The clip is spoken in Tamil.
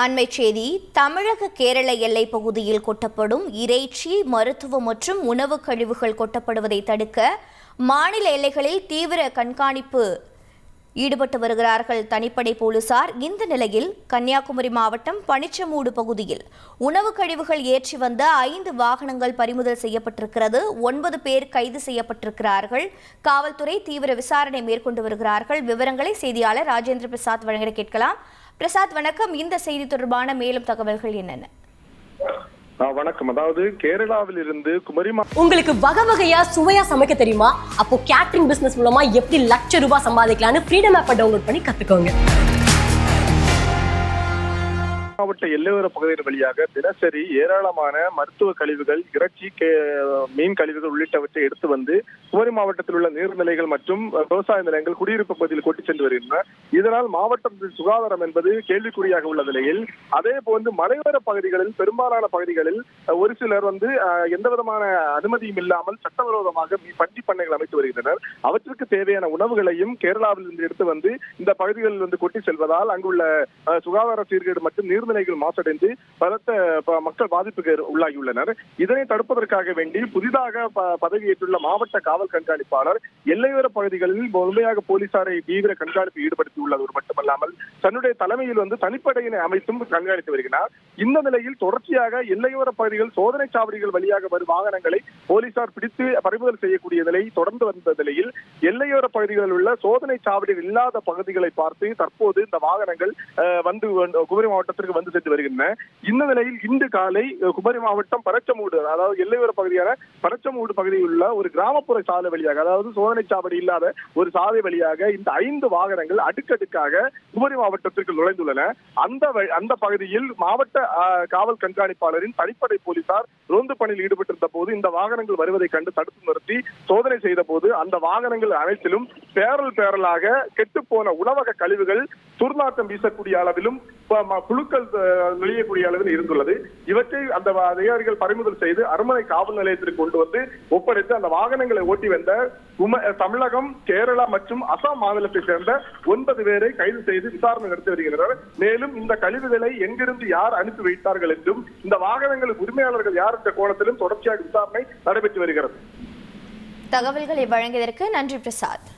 அண்மை செய்தி தமிழக கேரள எல்லை பகுதியில் கொட்டப்படும் இறைச்சி மருத்துவ மற்றும் உணவு கழிவுகள் கொட்டப்படுவதை தடுக்க மாநில எல்லைகளில் தீவிர கண்காணிப்பு ஈடுபட்டு வருகிறார்கள். தனிப்படை போலீசார் இந்த நிலையில் கன்னியாகுமரி மாவட்டம் பனிச்சமூடு பகுதியில் உணவு கழிவுகள் ஏற்றி வந்த ஐந்து வாகனங்கள் பறிமுதல் செய்யப்பட்டிருக்கிறது. ஒன்பது பேர் கைது செய்யப்பட்டிருக்கிறார்கள். காவல்துறை தீவிர விசாரணை மேற்கொண்டு வருகிறார்கள். விவரங்களை செய்தியாளர் ராஜேந்திர பிரசாத் வழங்க கேட்கலாம். பிரசாத் வணக்கம். இந்த செய்தி தொடர்பான மேலும் தகவல்கள் என்னென்ன? வணக்கம். அதாவது கேரளாவில் இருந்து குமரி மா- உங்களுக்கு வகை வகையா சுவையா சமைக்க தெரியுமா? அப்போ கேட்டரிங் பிசினஸ் மூலமா எப்படி லட்ச ரூபாய் சம்பாதிக்கலாம்னு ஃப்ரீடம் ஆப்பை டவுன்லோட் பண்ணி கத்துக்கோங்க. மாவட்ட எல்லையோர பகுதியின் வழியாக தினசரி ஏராளமான மருத்துவ கழிவுகள் இறைச்சி மீன் கழிவுகள் உள்ளிட்டவற்றை எடுத்து வந்து குமரி மாவட்டத்தில் உள்ள நீர்நிலைகள் மற்றும் விவசாய நிலையங்கள் குடியிருப்பு பகுதியில் கொட்டி சென்று வருகின்றன. இதனால் மாவட்டத்தின் சுகாதாரம் என்பது கேள்விக்குறியாக உள்ள நிலையில் அதே போன்று மலையோர பகுதிகளில் பெரும்பாலான பகுதிகளில் ஒரு சிலர் வந்து எந்த விதமான அனுமதியும் இல்லாமல் சட்டவிரோதமாக பண்டி பண்ணைகள் அமைத்து வருகின்றனர். அவற்றுக்கு தேவையான உணவுகளையும் கேரளாவில் இருந்து எடுத்து வந்து இந்த பகுதிகளில் வந்து கொட்டி செல்வதால் அங்குள்ள சுகாதார சீர்கேடு மற்றும் நீர் நீர்நிலைகள் மாசடைந்து பலத்த மக்கள் பாதிப்புக்கு உள்ளாகியுள்ளனர். இதனை தடுப்பதற்காக வேண்டி புதிதாக பதவியேற்றுள்ள மாவட்ட காவல் கண்காணிப்பாளர் எல்லையோர பகுதிகளில் முழுமையாக போலீசாரை தீவிர கண்காணிப்பு ஈடுபடுத்தியுள்ளது மட்டுமல்லாமல் தன்னுடைய தலைமையில் வந்து தனிப்படையினை அமைத்தும் கண்காணித்து வருகிறார். இந்த நிலையில் தொடர்ச்சியாக எல்லையோர பகுதிகள் சோதனை சாவடிகள் வழியாக வரும் வாகனங்களை போலீசார் பிடித்து பறிமுதல் செய்யக்கூடிய நிலை தொடர்ந்து வந்த நிலையில் எல்லையோர பகுதிகளில் உள்ள சோதனை சாவடிகள் இல்லாத பகுதிகளை பார்த்து தற்போது இந்த வாகனங்கள் வந்து குமரி மாவட்டத்திற்கு வந்து சென்று வருகின்றன. இந்த நிலையில் இன்று காலை குமரி மாவட்டம் பரச்சமூடு அதாவது எல்லையோர பகுதியான பரச்சமூடு பகுதியில் உள்ள ஒரு கிராமப்புற சாலை வழியாக அதாவது சோதனை சாவடி இல்லாத ஒரு சாலை வழியாக இந்த ஐந்து வாகனங்கள் அடுக்கடுக்காக குமரி மாவட்டத்திற்கு நுழைந்துள்ளன. அந்த அந்த பகுதியில் மாவட்ட காவல் கண்காணிப்பாளரின் தனிப்படை போலீசார் ரோந்து பணியில் ஈடுபட்டிருந்த போது இந்த வாகனங்கள் வருவதை கண்டு தடுத்து நிறுத்தி சோதனை செய்த போது அந்த வாகனங்கள் அனைத்திலும் பேரல் பேரலாக கெட்டுப்போன உணவக கழிவுகள் துர்நாற்றம் வீசக்கூடிய அளவிலும் புழுக்கள் நுழையக்கூடிய அளவில் இருந்துள்ளது. இவற்றை அந்த அதிகாரிகள் பறிமுதல் செய்து அரண்மனை காவல் நிலையத்திற்கு கொண்டு வந்து ஒப்படைத்து அந்த வாகனங்களை ஓட்டி வந்த உம- தமிழகம் கேரளா மற்றும் அசாம் மாநிலத்தை சேர்ந்த ஒன்பது பேரை கைது செய்து விசாரணை நடத்தி வருகின்றனர். மேலும் இந்த கழிவுகளை எங்கிருந்து யார் அனுப்பி வைத்தார்கள் என்றும் இந்த வாகனங்களுக்கு உரிமையாளர்கள் யார் என்ற கோணத்திலும் தொடர்ச்சியாக விசாரணை நடைபெற்று வருகிறது. தகவல்களை வழங்கியதற்கு நன்றி பிரசாத்.